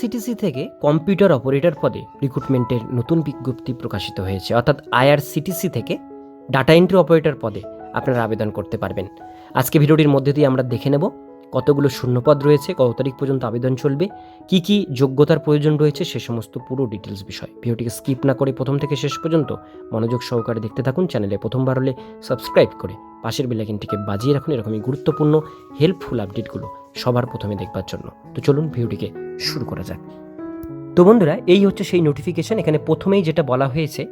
IRCTC থেকে computer operator পদে রিক্রুটমেন্টের নতুন বিজ্ঞপ্তি প্রকাশিত হয়েছে। অর্থাৎ আইআরসিটিসি থেকে ডাটা এন্ট্রি অপারেটর পদে আপনারা আবেদন করতে পারবেন। আজকে ভিডিওটির মধ্যে দিয়ে আমরা দেখে নেব কতগুলো শূন্যপদ রয়েছে, কত তারিখ পর্যন্ত আবেদন চলবে, কি কি যোগ্যতার প্রয়োজন রয়েছে সে সমস্ত পুরো ডিটেলস বিষয়। ভিডিওটিকে স্কিপ না করে প্রথম থেকে শেষ পর্যন্ত মনোযোগ সহকারে দেখতে থাকুন চ্যানেলে প্রথমবার হলে সাবস্ক্রাইব করে পাশের বেলাইকিনটিকে বাজিয়ে রাখুন, এরকমই গুরুত্বপূর্ণ হেল্পফুল আপডেটগুলো সবার প্রথমে দেখবার জন্য। তো চলুন ভিডিওটিকে শুরু করা যাক। তো বন্ধুরা, এই হচ্ছে সেই নোটিফিকেশন এখানে প্রথমেই যেটা বলা হয়েছে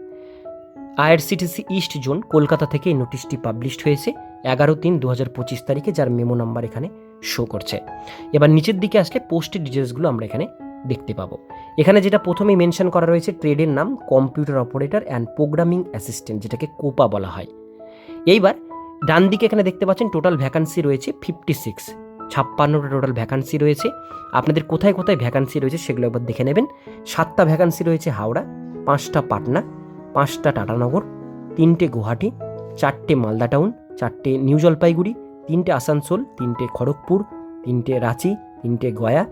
আইআরসিটিসি ইস্ট জোন কলকাতা থেকে এই নোটিশটি পাবলিশড হয়েছে, এগারো তিন দু হাজার পঁচিশ তারিখে, যার মেমো নাম্বার এখানে শো করছে। এবার নিচের দিকে আসলে পোস্টের ডিটেলসগুলো আমরা এখানে দেখতে পাবো। এখানে যেটা প্রথমেই মেনশন করা রয়েছে ট্রেডের নাম computer operator and programming assistant যেটাকে কোপা বলা হয়। এইবার ডান দিকে এখানে দেখতে পাচ্ছেন টোটাল ভ্যাকান্সি রয়েছে ফিফটি সিক্স ছাপ্পান্নটা টোটাল ভ্যাকান্সি রয়েছে। আপনাদের কোথায় কোথায় ভ্যাকান্সি রয়েছে সেগুলো একবার দেখে নেবেন। সাতটা ভ্যাকান্সি রয়েছে হাওড়া, পাঁচটা পাটনা, পাঁচটা টাটানগর, তিনটে গুয়াহাটি, চারটে মালদা টাউন, চারটে নিউ জলপাইগুড়ি তিনটে আসানসোল, তিনটে খড়গপুর, তিনটে রাঁচি, তিনটে গয়া।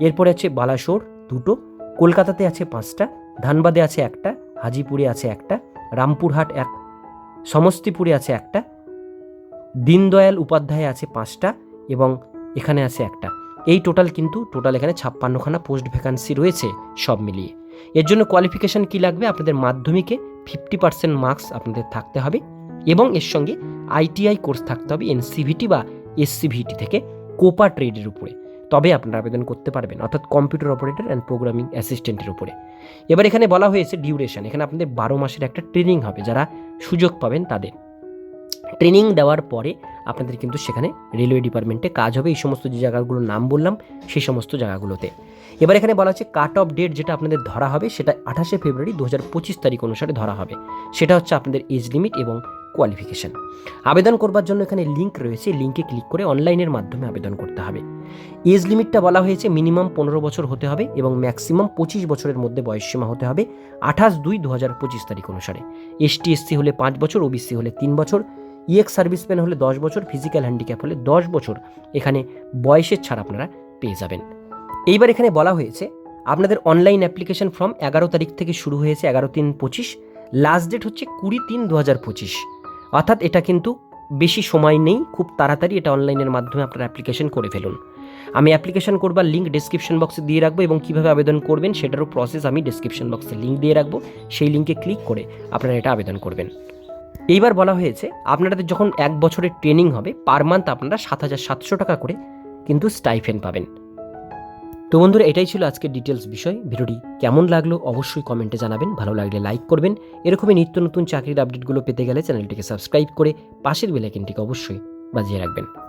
এরপরে আছে বালাসোর দুটো, কলকাতাতে আছে পাঁচটা, ধানবাদে আছে একটা, হাজিপুরে আছে একটা, রামপুরহাট এক, সমস্তিপুরে আছে একটা, দীনদয়াল উপাধ্যায় আছে পাঁচটা এবং এখানে আছে একটা। এই টোটাল কিন্তু টোটাল এখানে ছাপ্পান্নখানা পোস্ট ভ্যাকান্সি রয়েছে সব মিলিয়ে। এর জন্য কোয়ালিফিকেশান কি লাগবে? আপনাদের মাধ্যমিকে ফিফটি পার্সেন্ট মার্কস আপনাদের থাকতে হবে। এবং এর সঙ্গে আইটিআই কোর্স থাকতে হবে, এনসিভিটি বা এসসিভিটি থেকে কোপা ট্রেডের উপরে। তবে আপনারা আবেদন করতে পারবেন, অর্থাৎ কম্পিউটার অপারেটর অ্যান্ড প্রোগ্রামিং অ্যাসিস্ট্যান্টের উপরে। এবার এখানে বলা হয়েছে ডিউরেশন এখানে আপনাদের বারো মাসের একটা ট্রেনিং হবে, যারা সুযোগ পাবেন তাদের। ট্রেনিং দেওয়ার পরে আপনাদের কিন্তু সেখানে রেলওয়ে ডিপার্টমেন্টে কাজ হবে, এই সমস্ত যে জায়গাগুলোর নাম বললাম, সেই সমস্ত জায়গাগুলোতে। এবার এখানে বলা হচ্ছে কাট অফ ডেট যেটা আপনাদের ধরা হবে, সেটা আঠাশে ফেব্রুয়ারি দু হাজার পঁচিশ তারিখ অনুসারে ধরা হবে। সেটা হচ্ছে আপনাদের এজ লিমিট এবং কোয়ালিফিকেশান আবেদন করবার জন্য এখানে লিঙ্ক রয়েছে। লিঙ্কে ক্লিক করে অনলাইনের মাধ্যমে আবেদন করতে হবে। এজ লিমিটটা বলা হয়েছে মিনিমাম পনেরো বছর হতে হবে এবং ম্যাক্সিমাম পঁচিশ বছরের মধ্যে বয়সসীমা হতে হবে আঠাশ দুই দু হাজার পঁচিশ তারিখ অনুসারে। এসটি এসসি হলে পাঁচ বছর ওবিসি হলে তিন বছর ইএক্স সার্ভিসম্যান হলে দশ বছর ফিজিক্যাল হ্যান্ডিক্যাপ হলে দশ বছর। এখানে বয়সের ছাড় আপনারা পেয়ে যাবেন। এইবার এখানে বলা হয়েছে, আপনাদের অনলাইন অ্যাপ্লিকেশন ফর্ম এগারো তারিখ থেকে শুরু হয়েছে এগারো তিন পঁচিশ লাস্ট ডেট হচ্ছে কুড়ি তিন দু হাজার পঁচিশ। অর্থাৎ এটা কিন্তু বেশি সময় নেই, খুব তাড়াতাড়ি এটা অনলাইনের মাধ্যমে আপনারা অ্যাপ্লিকেশন করে ফেলুন। আমি অ্যাপ্লিকেশন করবার লিঙ্ক ডিসক্রিপশন বক্সে দিয়ে রাখব এবং কীভাবে আবেদন করবেন সেটারও প্রসেস আমি ডিসক্রিপশন বক্সে লিঙ্ক দিয়ে রাখব। সেই লিঙ্কে ক্লিক করে আপনারা এটা আবেদন করবেন। এইবার বলা হয়েছে, আপনাদের যখন এক বছরের ট্রেনিং হবে পার মান্থ আপনারা সাত হাজার সাতশো টাকা করে কিন্তু স্টাইফেন পাবেন। তো বন্ধুরা, এটাই ছিল আজকের ডিটেলস বিষয়। ভিডিওটি কেমন লাগল অবশ্যই কমেন্টে জানাবেন। ভালো লাগলে লাইক করবেন। এরকমই নিত্য নতুন চাকরির আপডেটগুলো পেতে গেলে চ্যানেলটিকে সাবস্ক্রাইব করে পাশের বেলাইকেনটিকে অবশ্যই বাজিয়ে রাখবেন।